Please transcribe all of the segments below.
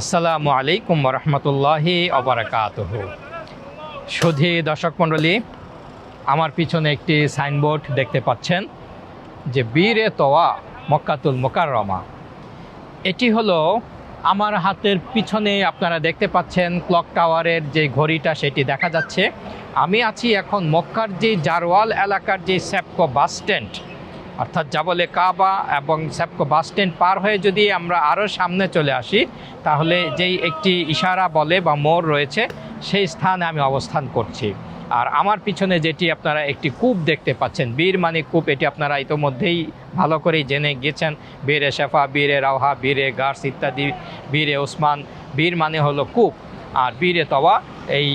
আসসালামু আলাইকুম রহমতুল্লাহি অবরাকাতহ সুধী দর্শক মণ্ডলী, আমার পিছনে একটি সাইনবোর্ড দেখতে পাচ্ছেন যে বীরে তোয়া মক্কাতুল মোকাররমা। এটি হলো আমার হাতের পিছনে আপনারা দেখতে পাচ্ছেন ক্লক টাওয়ারের যে ঘড়িটা, সেটি দেখা যাচ্ছে। আমি আছি এখন মক্কার যে জারওয়াল এলাকার যে স্যাপকো বাস স্ট্যান্ড। অর্থাৎ জাবলে কাবা এবং স্যাপকো বাস স্ট্যান্ড পার হয়ে যদি আমরা আরও সামনে চলে আসি, তাহলে যেই একটি ইশারা বলে বা মোড় রয়েছে, সেই স্থানে আমি অবস্থান করছি। আর আমার পিছনে যেটি আপনারা একটি কূপ দেখতে পাচ্ছেন, বীর মানে কূপ, এটি আপনারা ইতোমধ্যেই ভালো করেই জেনে গিয়েছেন বীরে শেফা, বীরে রাওহা, বীরে গার্স ইত্যাদি, বীরে ওসমান, বীর মানে হলো কূপ। আর বীরে তওয়া, এই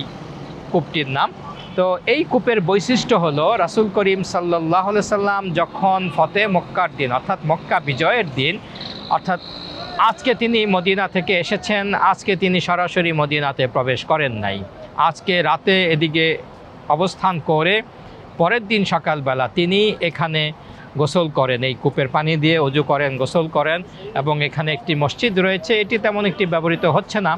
কূপটির নাম তো এই কূপের বৈশিষ্ট্য হলো রাসুল করিম সাল্লাহ সাল্লাম যখন ফতে মক্কার দিন, অর্থাৎ মক্কা বিজয়ের দিন, অর্থাৎ আজকে তিনি মদিনা থেকে এসেছেন, আজকে তিনি সরাসরি মদিনাতে প্রবেশ করেন নাই। আজকে রাতে এদিকে অবস্থান করে পরের দিন সকালবেলা তিনি এখানে গোসল করেন, এই কূপের পানি দিয়ে অজু করেন, গোসল করেন এবং এখানে একটি মসজিদ রয়েছে। এটি তেমন একটি ব্যবহৃত হচ্ছে না।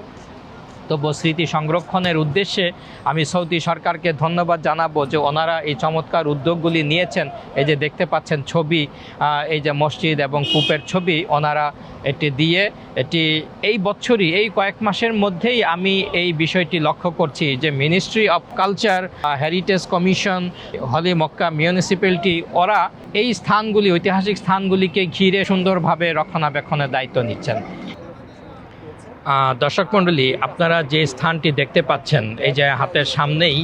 তবু স্মৃতি সংরক্ষণের উদ্দেশ্যে আমি সৌদি সরকারকে ধন্যবাদ জানাব যে ওনারা এই চমৎকার উদ্যোগগুলি নিয়েছেন। এই যে দেখতে পাচ্ছেন ছবি এই যে মসজিদ এবং কূপের ছবি ওনারা এটি দিয়ে এটি এই বছরই, এই কয়েক মাসের মধ্যেই আমি এই বিষয়টি লক্ষ্য করছি যে ministry of culture heritage commission holy Mecca municipality ওরা এই স্থানগুলি, ঐতিহাসিক স্থানগুলিকে ঘিরে সুন্দরভাবে রক্ষণাবেক্ষণের দায়িত্ব নিচ্ছেন। দর্শক মণ্ডলী, আপনারা যে স্থানটি দেখতে পাচ্ছেন, এই যে হাতের সামনেই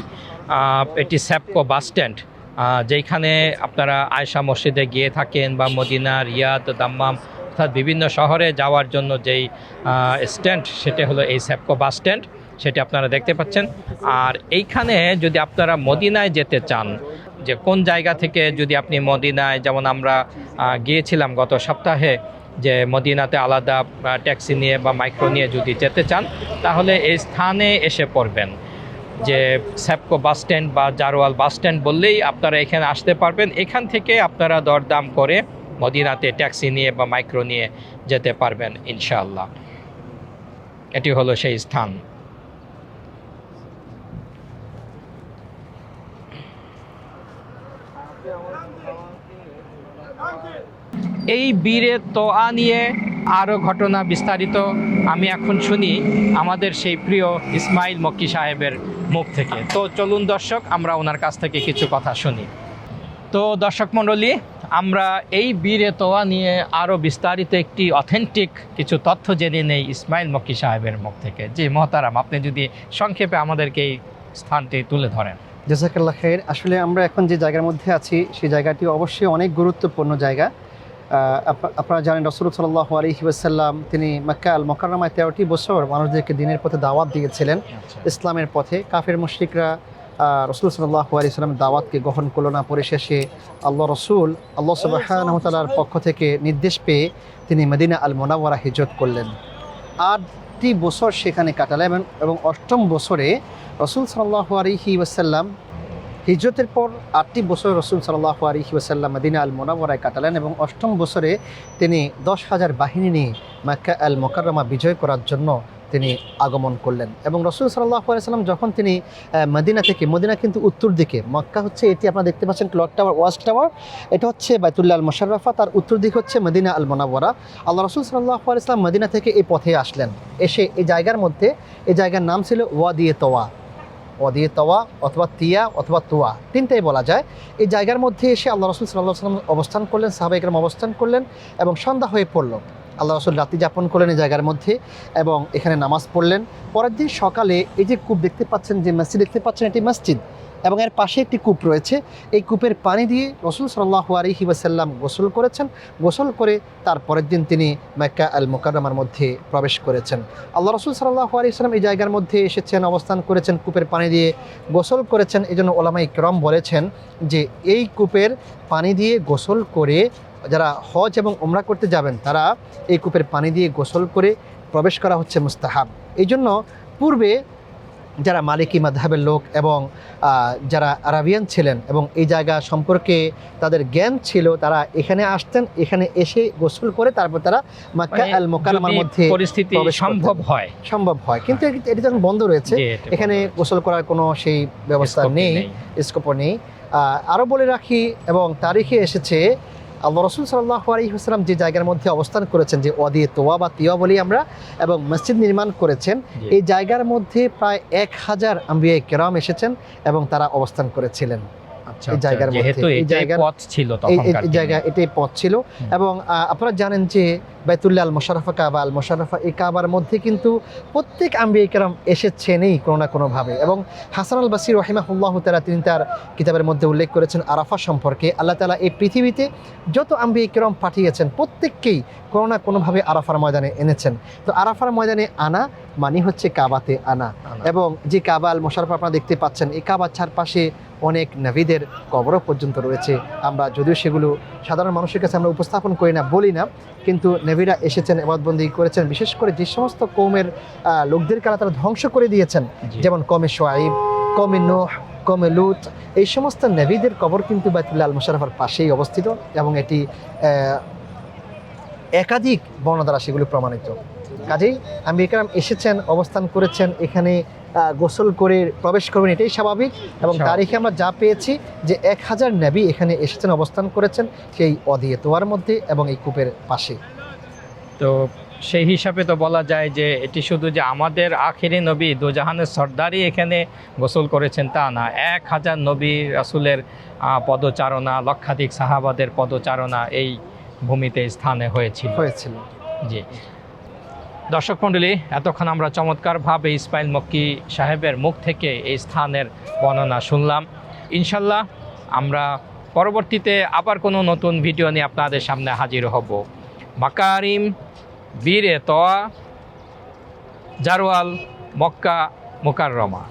এটি স্যাপকো বাস স্ট্যান্ড যেখানে আপনারা আয়সা মসজিদে গিয়ে থাকেন বা মদিনা, রিয়াদ, দাম্মাম অর্থাৎ বিভিন্ন শহরে যাওয়ার জন্য যেই স্ট্যান্ড, সেটা হলো এই স্যাপকো বাস স্ট্যান্ড, সেটি আপনারা দেখতে পাচ্ছেন। আর এইখানে যদি আপনারা মদিনায় যেতে চান, যে কোন জায়গা থেকে যদি আপনি মদিনায়, যেমন আমরা গিয়েছিলাম গত সপ্তাহে যে মদিনাতে আলাদা ট্যাক্সি নিয়ে বা মাইক্রো নিয়ে যদি যেতে চান, তাহলে এই স্থানে এসে পড়বেন। যে স্যাপকো বাস স্ট্যান্ড বা জারোয়াল বাস স্ট্যান্ড বললেই আপনারা এখানে আসতে পারবেন। এখান থেকে আপনারা দরদাম করে মদিনাতে ট্যাক্সি নিয়ে বা মাইক্রো নিয়ে যেতে পারবেন, ইনশাআল্লাহ। এটি হলো সেই স্থান। এই বীরে তোয়া নিয়ে আরও ঘটনা বিস্তারিত আমি এখন শুনি আমাদের সেই প্রিয় ইসমাইল মক্কি সাহেবের মুখ থেকে। তো চলুন দর্শক, আমরা ওনার কাছ থেকে কিছু কথা শুনি। তো দর্শক মণ্ডলী, আমরা এই বীরে তোয়া নিয়ে আরও বিস্তারিত একটি অথেন্টিক কিছু তথ্য জেনে নেই ইসমাইল মক্কি সাহেবের মুখ থেকে। যে মহতারাম, আপনি যদি সংক্ষেপে আমাদেরকে এই স্থানটি তুলে ধরেন। জাজাকাল্লাহ খের আসলে আমরা এখন যে জায়গার মধ্যে আছি সেই জায়গাটি অবশ্যই অনেক গুরুত্বপূর্ণ জায়গা। আপনারা জানেন রসুল সাল্লাহ আলহি ওয়াসাল্লাম তিনি মক্কা আল মকারমায় তেরোটি বছর মানুষদেরকে দিনের পথে দাওয়াত দিয়েছিলেন ইসলামের পথে। কাফের মুশরিকরা রসুল সাল্লাহ আলি সাল্লামের দাওয়াতকে গ্রহণ করল না। পরিশেষে আল্লাহ রসুল আল্লাহ সুবাহতালার পক্ষ থেকে নির্দেশ পেয়ে তিনি মদিনা আল মোনাওয়ারা হিজরত করলেন। আটটি বছর সেখানে কাটালেন এবং- এবং অষ্টম বছরে রসুল সাল্লাহ আলহি ওয়াসাল্লাম হিজরতের পর আটটি বছর রসুল সাল্লাহ আলহি মদিনা আল মোনাওয়ারায় কাটালেন এবং অষ্টম বছরে তিনি দশ হাজার বাহিনী নিয়ে মাক্কা আল মোকাররমা বিজয় করার জন্য তিনি আগমন করলেন। এবং রসুল সাল্লাহ আলাইসাল্লাম যখন তিনি মদিনা থেকে, মদিনা কিন্তু উত্তর দিকে, মক্কা হচ্ছে এটি আপনারা দেখতে পাচ্ছেন ক্লক টাওয়ার, ওয়াচ টাওয়ার, এটা হচ্ছে বাইতুল্লাহ আল মোশাররফা তার উত্তর দিক হচ্ছে মদিনা আল মোনাওয়ারা আল্লাহ রসুল সাল্লাহ আলাইসাল্লাম মদিনা থেকে এই পথে আসলেন। এসে এই জায়গার মধ্যে এই জায়গার নাম ছিল ওয়াদিয়ে তোয়া। ওয়াদিয়ে তোয়া অথবা তিয়া অথবা তোয়া, তিনটাই বলা যায়। এই জায়গার মধ্যে এসে আল্লাহ রসুল সাল্লাহ সাল্লাম অবস্থান করলেন সাহাবাইকরাম অবস্থান করলেন এবং সন্ধ্যা হয়ে পড়ল। আল্লাহ রসুল রাত্রি যাপন করলেন এই জায়গার মধ্যে এবং এখানে নামাজ পড়লেন। পরের দিন সকালে এই যে কূপ দেখতে পাচ্ছেন, যে মসজিদ দেখতে পাচ্ছেন, এটি মসজিদ। এবং এর পাশে একটি কূপ রয়েছে। এই কূপের পানি দিয়ে রসুল সাল্লাহ আলহি ওয়াসাল্লাম গোসল করেছেন। গোসল করে তার পরের দিন তিনি মেক্কা আল মোকাররমার মধ্যে প্রবেশ করেছেন। আল্লাহ রসুল সাল্লাহ আলিয়াল্লাম এই জায়গার মধ্যে এসেছেন, অবস্থান করেছেন, কূপের পানি দিয়ে গোসল করেছেন। এই জন্য ওলামাই ক্রম বলেছেন যে, এই কূপের পানি দিয়ে গোসল করে যারা হজ এবং ওমরা করতে যাবেন, তারা এই কূপের পানি দিয়ে গোসল করে প্রবেশ করা হচ্ছে মুস্তাহাব। এই জন্য পূর্বে যারা মালিকি মাধাবের লোক এবং যারা আরাবিয়ান ছিলেন এবং এই জায়গা সম্পর্কে তাদের জ্ঞান ছিল তারা এখানে আসতেন এখানে এসে গোসল করে তারপর তারা মাক্কা মানে আল মোকাররমার যদি মধ্যে পরিস্থিতি সম্ভব হয়। সম্ভব হয় কিন্তু এটি যখন বন্ধ রয়েছে। এখানে গোসল করার কোনো সেই ব্যবস্থা নেই স্কোপ নেই। আহ, আরও বলে রাখি এবং তারিখে এসেছে আল্লাহ রসুল সাল্লাহ আলী হাসলাম যে জায়গার মধ্যে অবস্থান করেছেন যে অদিয়ে তোয়া বা তিয়া বলি আমরা এবং মসজিদ নির্মাণ করেছেন এই জায়গার মধ্যে প্রায় এক হাজার আম্বিয়া কেরাম এসেছেন এবং তারা অবস্থান করেছিলেন। এই আচ্ছা, জায়গার মধ্যে, এই জায়গার- পথ ছিল তখনকার জায়গা এটাই পথ ছিল। এবং আপনারা জানেন যে বাইতুল্লাহ আল মোশারফা কাবা আল মোশারফা এই কাবার মধ্যে কিন্তু প্রত্যেক এসেছেনই কোনো না কোনোভাবে এবং হাসান আল বাসির রহিমাহুল্লাহ তারা তিনি তার কিতাবের মধ্যে উল্লেখ করেছেন আরাফা সম্পর্কে। আল্লাহ তালা এই পৃথিবীতে যত আম্বিয়া কেরাম পাঠিয়েছেন প্রত্যেককেই কোনো না কোনোভাবে আরাফার ময়দানে এনেছেন। তো আরাফার ময়দানে আনা মানে হচ্ছে কাবাতে আনা। আনা। এবং যে কাবা আল মোশারফা আপনারা দেখতে পাচ্ছেন এই কাবার চারপাশে অনেক নবীদের কবরও পর্যন্ত রয়েছে। আমরা যদিও সেগুলো সাধারণ মানুষের কাছে আমরা উপস্থাপন করি না বলি না কিন্তু নবীরা এসেছেন এবাদবন্দি করেছেন বিশেষ করে যে সমস্ত কৌমের লোকদেরকে আল্লাহ তারা ধ্বংস করে দিয়েছেন যেমন কমে সোয়াইব কমে নোহ কমে লুত এই সমস্ত নেভিদের কবর কিন্তু বাইতুল্লাহ আল মুশারফার পাশেই অবস্থিত এবং এটি একাধিক বর্ণ দ্বারা সেগুলো প্রমাণিত। কাজেই আমি একরাম এসেছেন অবস্থান করেছেন এখানে গোসল করে প্রবেশ করবেন এটাই স্বাভাবিক। এবং তারিখে আমরা যা পেয়েছি যে এক হাজার নবী এখানে এসেছেন অবস্থান করেছেন সেই অদিয়ে তোয়ার মধ্যে এবং এই কূপের পাশে। তো সেই হিসাবে তো বলা যায় যে এটি শুধু যে আমাদের আখেরি নবী দোজাহানের সর্দারই এখানে গোসল করেছেন তা না এক হাজার নবী রাসুলের পদচারণা লক্ষাধিক সাহাবাদের পদচারণা এই ভূমিতে স্থানে হয়েছিল। হয়েছিল। জি। দর্শক মণ্ডলী, এতক্ষণ আমরা চমৎকারভাবে ইসমাইল মক্কি সাহেবের মুখ থেকে এই স্থানের বর্ণনা শুনলাম। ইনশাল্লাহ আমরা পরবর্তীতে আবার কোনো নতুন ভিডিও নিয়ে আপনাদের সামনে হাজির হব। মাকারিম বীরে তোয়া জারওয়াল মক্কা মোকাররমা